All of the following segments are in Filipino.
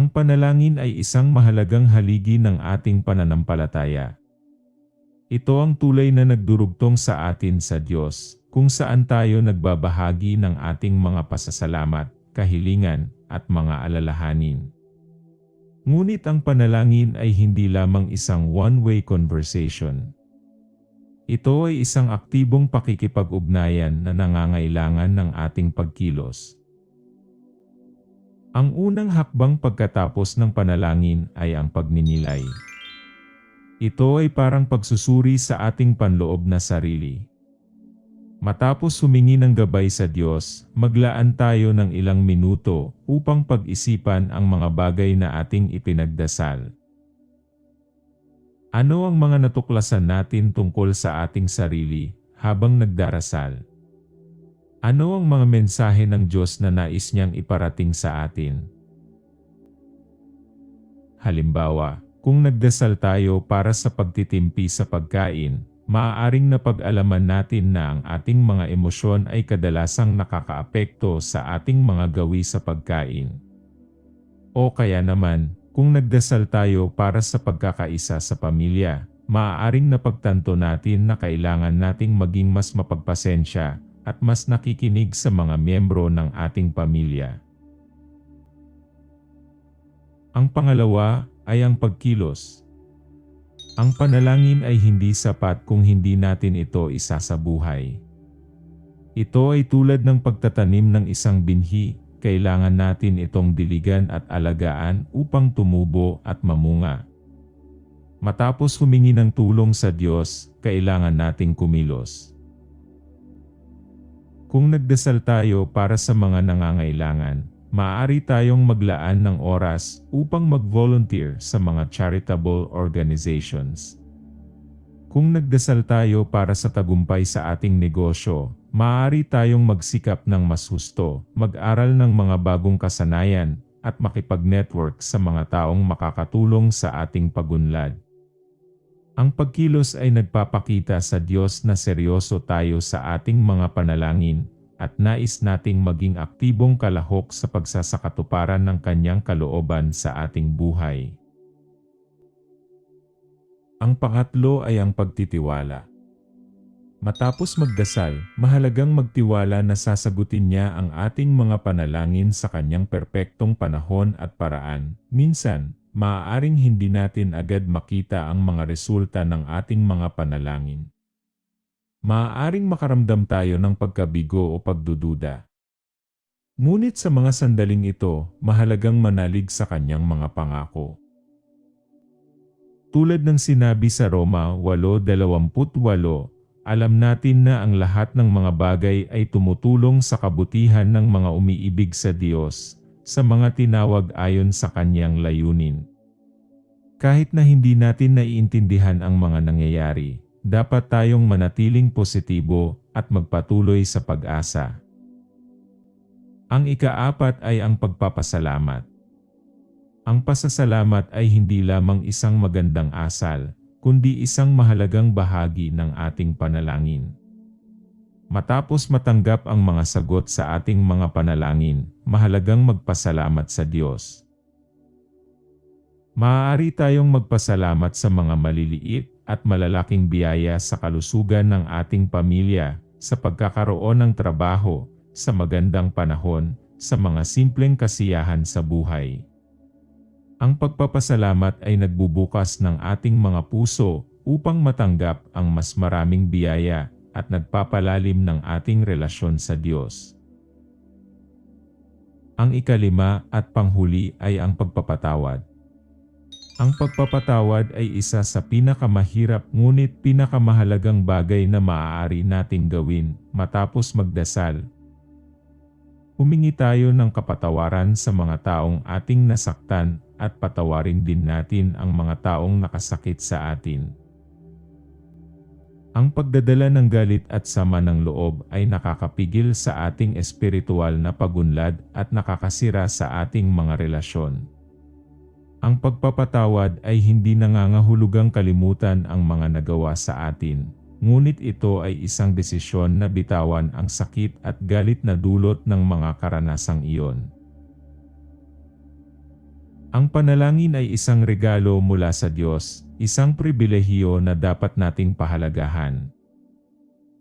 Ang panalangin ay isang mahalagang haligi ng ating pananampalataya. Ito ang tulay na nagdurugtong sa atin sa Diyos, kung saan tayo nagbabahagi ng ating mga pasasalamat, kahilingan, at mga alalahanin. Ngunit ang panalangin ay hindi lamang isang one-way conversation. Ito ay isang aktibong pakikipag-ugnayan na nangangailangan ng ating pagkilos. Ang unang hakbang pagkatapos ng panalangin ay ang pagninilay. Ito ay parang pagsusuri sa ating panloob na sarili. Matapos humingi ng gabay sa Diyos, maglaan tayo ng ilang minuto upang pag-isipan ang mga bagay na ating ipinagdasal. Ano ang mga natuklasan natin tungkol sa ating sarili habang nagdarasal? Ano ang mga mensahe ng Diyos na nais niyang iparating sa atin? Halimbawa, kung nagdasal tayo para sa pagtitimpi sa pagkain, maaaring napag-alaman natin na ang ating mga emosyon ay kadalasang nakakaapekto sa ating mga gawi sa pagkain. O kaya naman, kung nagdasal tayo para sa pagkakaisa sa pamilya, maaaring napagtanto natin na kailangan nating maging mas mapagpasensya at mas nakikinig sa mga miyembro ng ating pamilya. Ang pangalawa ay ang pagkilos. Ang panalangin ay hindi sapat kung hindi natin ito isasabuhay. Ito ay tulad ng pagtatanim ng isang binhi, kailangan natin itong diligan at alagaan upang tumubo at mamunga. Matapos humingi ng tulong sa Diyos, kailangan nating kumilos. Kung nagdasal tayo para sa mga nangangailangan, maaari tayong maglaan ng oras upang mag-volunteer sa mga charitable organizations. Kung nagdasal tayo para sa tagumpay sa ating negosyo, maaari tayong magsikap ng mas husto, mag-aral ng mga bagong kasanayan, at makipag-network sa mga taong makakatulong sa ating pagunlad. Ang pagkilos ay nagpapakita sa Diyos na seryoso tayo sa ating mga panalangin at nais nating maging aktibong kalahok sa pagsasakatuparan ng kanyang kalooban sa ating buhay. Ang pangatlo ay ang pagtitiwala. Matapos magdasal, mahalagang magtiwala na sasagutin niya ang ating mga panalangin sa kanyang perpektong panahon at paraan. Minsan, maaaring hindi natin agad makita ang mga resulta ng ating mga panalangin. Maaaring makaramdam tayo ng pagkabigo o pagdududa. Ngunit sa mga sandaling ito, mahalagang manalig sa kanyang mga pangako. Tulad ng sinabi sa Roma 8.28, alam natin na ang lahat ng mga bagay ay tumutulong sa kabutihan ng mga umiibig sa Diyos, sa mga tinawag ayon sa kanyang layunin. Kahit na hindi natin naiintindihan ang mga nangyayari, dapat tayong manatiling positibo at magpatuloy sa pag-asa. Ang ikaapat ay ang pagpapasalamat. Ang pasasalamat ay hindi lamang isang magandang asal, kundi isang mahalagang bahagi ng ating panalangin. Matapos matanggap ang mga sagot sa ating mga panalangin, mahalagang magpasalamat sa Diyos. Maaari tayong magpasalamat sa mga maliliit at malalaking biyaya sa kalusugan ng ating pamilya, sa pagkakaroon ng trabaho, sa magandang panahon, sa mga simpleng kasiyahan sa buhay. Ang pagpapasalamat ay nagbubukas ng ating mga puso upang matanggap ang mas maraming biyaya at nagpapalalim ng ating relasyon sa Diyos. Ang ikalima at panghuli ay ang pagpapatawad. Ang pagpapatawad ay isa sa pinakamahirap ngunit pinakamahalagang bagay na maaari nating gawin matapos magdasal. Humingi tayo ng kapatawaran sa mga taong ating nasaktan at patawarin din natin ang mga taong nakasakit sa atin. Ang pagdadala ng galit at sama ng loob ay nakakapigil sa ating espiritual na pagunlad at nakakasira sa ating mga relasyon. Ang pagpapatawad ay hindi nangangahulugang kalimutan ang mga nagawa sa atin, ngunit ito ay isang desisyon na bitawan ang sakit at galit na dulot ng mga karanasang iyon. Ang panalangin ay isang regalo mula sa Diyos, isang pribilehiyo na dapat nating pahalagahan.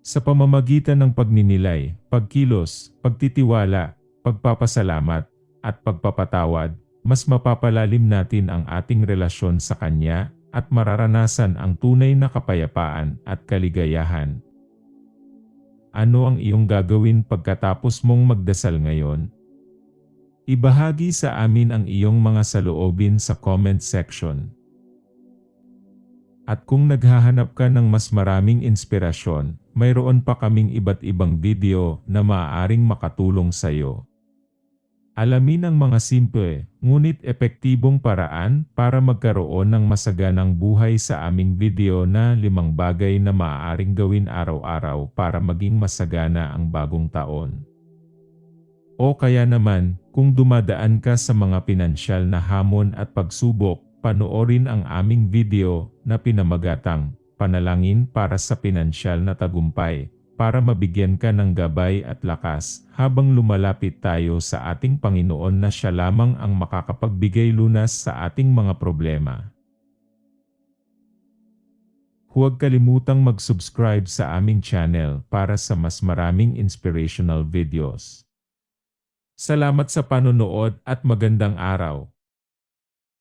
Sa pamamagitan ng pagninilay, pagkilos, pagtitiwala, pagpapasalamat, at pagpapatawad, mas mapapalalim natin ang ating relasyon sa Kanya at mararanasan ang tunay na kapayapaan at kaligayahan. Ano ang iyong gagawin pagkatapos mong magdasal ngayon? Ibahagi sa amin ang iyong mga saloobin sa comment section. At kung naghahanap ka ng mas maraming inspirasyon, mayroon pa kaming iba't ibang video na maaaring makatulong sa iyo. Alamin ang mga simple, ngunit epektibong paraan para magkaroon ng masaganang buhay sa aming video na limang bagay na maaaring gawin araw-araw para maging masagana ang bagong taon. O kaya naman, kung dumadaan ka sa mga pinansyal na hamon at pagsubok, panoorin ang aming video na pinamagatang Panalangin para sa pinansyal na tagumpay para mabigyan ka ng gabay at lakas habang lumalapit tayo sa ating Panginoon na siya lamang ang makakapagbigay lunas sa ating mga problema. Huwag kalimutang mag-subscribe sa aming channel para sa mas maraming inspirational videos. Salamat sa panonood at magandang araw.